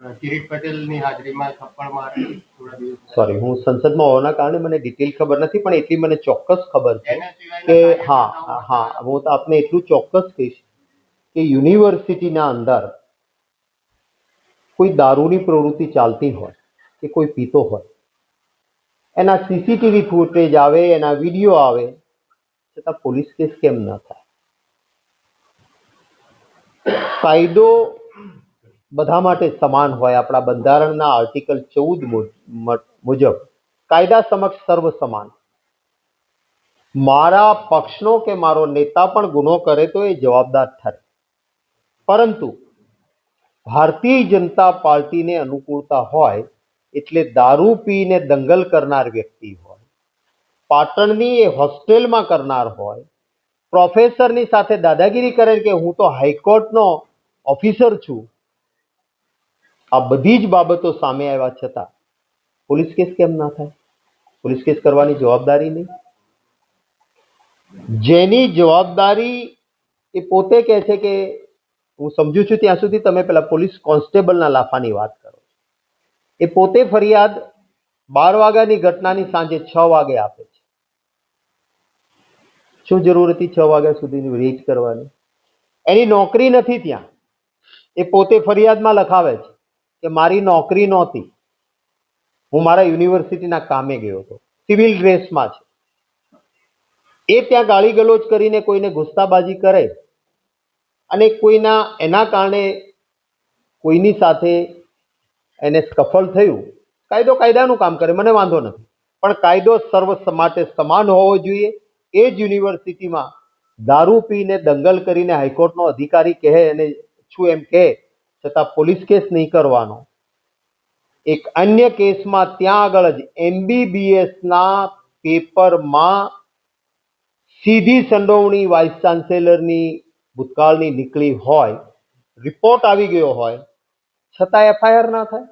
કિરીટ પટેલની હાજરીમાં થપ્પડ મારે થોડા દિવસ સોરી હું સંસદમાં હોવાના કારણે મને ડિટેલ ખબર નથી પણ એટલી મને ચોક્કસ ખબર છે કે હા હા હું તો આપને એટલું ચોક્કસ કહીશ કે યુનિવર્સિટીના અંદર કોઈ દારૂની પ્રવૃત્તિ ચાલતી હોય કે કોઈ પીતો હોય એના સીસીટીવી ફૂટેજ આવે એના વીડિયો આવે છતાં પોલીસ કેસ કેમ ન થાય? કાયદો બધા માટે સમાન હોય આપણા બંધારણના આર્ટિકલ ચૌદ મુજબ. કાયદા સમક્ષ સર્વ સમાન મારા પક્ષનો કે મારો નેતા પણ ગુનો કરે તો એ જવાબદાર ઠરે. પરંતુ ભારતીય જનતા પાર્ટીને અનુકૂળતા હોય એટલે દારૂ પીને દંગલ કરનાર વ્યક્તિ હોય, પાટણની એ હોસ્ટેલમાં કરનાર હોય પ્રોફેસરની સાથે દાદાગીરી કરે કે હું તો હાઈકોર્ટનો ઓફિસર છું આ બધી જ બાબતો સામે આવ્યા છતાં પોલીસ કેસ કેમ ના થાય? પોલીસ કેસ કરવાની જવાબદારી નહીં? જેની જવાબદારી એ પોતે કહે છે કે, હું સમજુ છું ત્યાં સુધી તમે પેલા પોલીસ કોન્સ્ટેબલના લાફાની વાત કરો એ પોતે ફરિયાદ બાર વાગ્યાની ઘટનાની સાંજે છ વાગે આપે છે. શું જરૂર હતી છ વાગ્યા સુધીની રીચ કરવાની? એની નોકરી નથી ત્યાં. એ પોતે ફરિયાદમાં લખાવે છે. કે મારી નોકરી નહોતી. હું મારા યુનિવર્સિટીના કામે ગયો હતો. સિવિલ ડ્રેસમાં છે. એ ત્યાં ગાળી ગલોચ કરીને કોઈને ગુસ્સાબાજી કરે અને કોઈના, એના કારણે કોઈની સાથે એને સફળ થયું. કાયદો કાયદાનું કામ કરે, મને વાંધો નથી. પણ કાયદો સર્વ માટે સમાન હોવો જોઈએ. એ જ યુનિવર્સિટીમાં દારૂ પીને દંગલ કરીને હાઈકોર્ટનો અધિકારી કહે અને છું એમ કહે છતાં પોલીસ કેસ નહીં કરવાનો. એક અન્ય કેસમાં ત્યાં આગળ જ એમબીબીએસના પેપરમાં સીધી સંડોવણી વાઇસ ચાન્સેલરની ભૂતકાળની નીકળી હોય, રિપોર્ટ આવી ગયો હોય છતાં એફઆઈઆર ના થાય.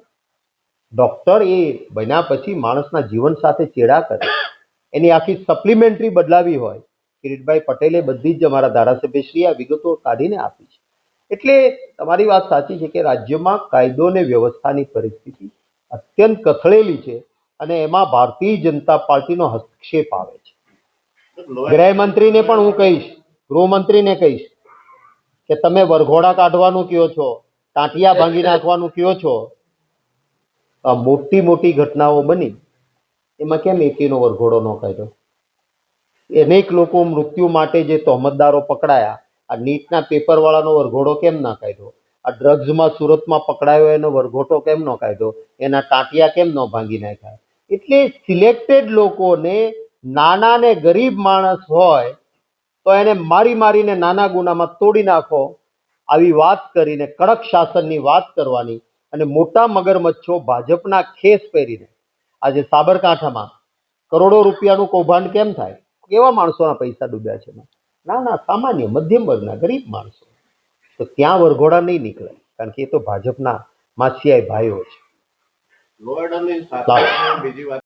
ડોક્ટર એ બન્યા પછી માણસના જીવન સાથે ચેડા કરે. એની આખી સપ્લિમેન્ટરી બદલાવી હોય. કિરીટભાઈ પટેલે બધી જ અમારા ધારાસભ્યશ્રી આ વિગતો કાઢીને આપી છે. એટલે તમારી વાત સાચી છે કે રાજ્યમાં કાયદો અને વ્યવસ્થાની પરિસ્થિતિ અત્યંત કથળેલી છે અને એમાં ભારતીય જનતા પાર્ટીનો હસ્તક્ષેપ આવે છે. ગૃહમંત્રીને પણ હું કહીશ, ગૃહમંત્રીને કહીશ કે તમે વરઘોડા કાઢવાનું કયો છો, ટાંટિયા ભાંગી નાખવાનું કયો છો? મોટી મોટી ઘટનાઓ બની. એમાં કેમ એકેનો વરઘોડો ન કાઢ્યો? અનેક લોકો મૃત્યુ માટે જે તહોમતદારો પકડાયા આ નીટના પેપરવાળાનો વરઘોડો કેમ ના કાઢ્યો? આ ડ્રગ્સમાં સુરતમાં પકડાયો એનો વરઘોટો કેમ ન કાઢ્યો? એના ટાંટિયા કેમ ન ભાંગી નાખ્યા? એટલે સિલેક્ટેડ લોકોને નાના ને ગરીબ માણસ હોય, તો એને મારી મારીને નાના ગુનામાં તોડી નાખો. આવી વાત કરીને કડક શાસનની વાત કરવાની અને મોટા મગરમચ્છો ભાજપના ખેસ પહેરીને. આજે સાબરકાંઠામાં કરોડો રૂપિયાનું કૌભાંડ કેમ થાય? કેવા માણસોના પૈસા ડૂબ્યા છે એમાં? ના ના સામાન્ય મધ્યમ વર્ગના ગરીબ માણસો તો ત્યાં વરઘોડા નહીં નીકળે કારણ કે એ તો ભાજપના માસિયાય ભાઈઓ છે બીજી વાત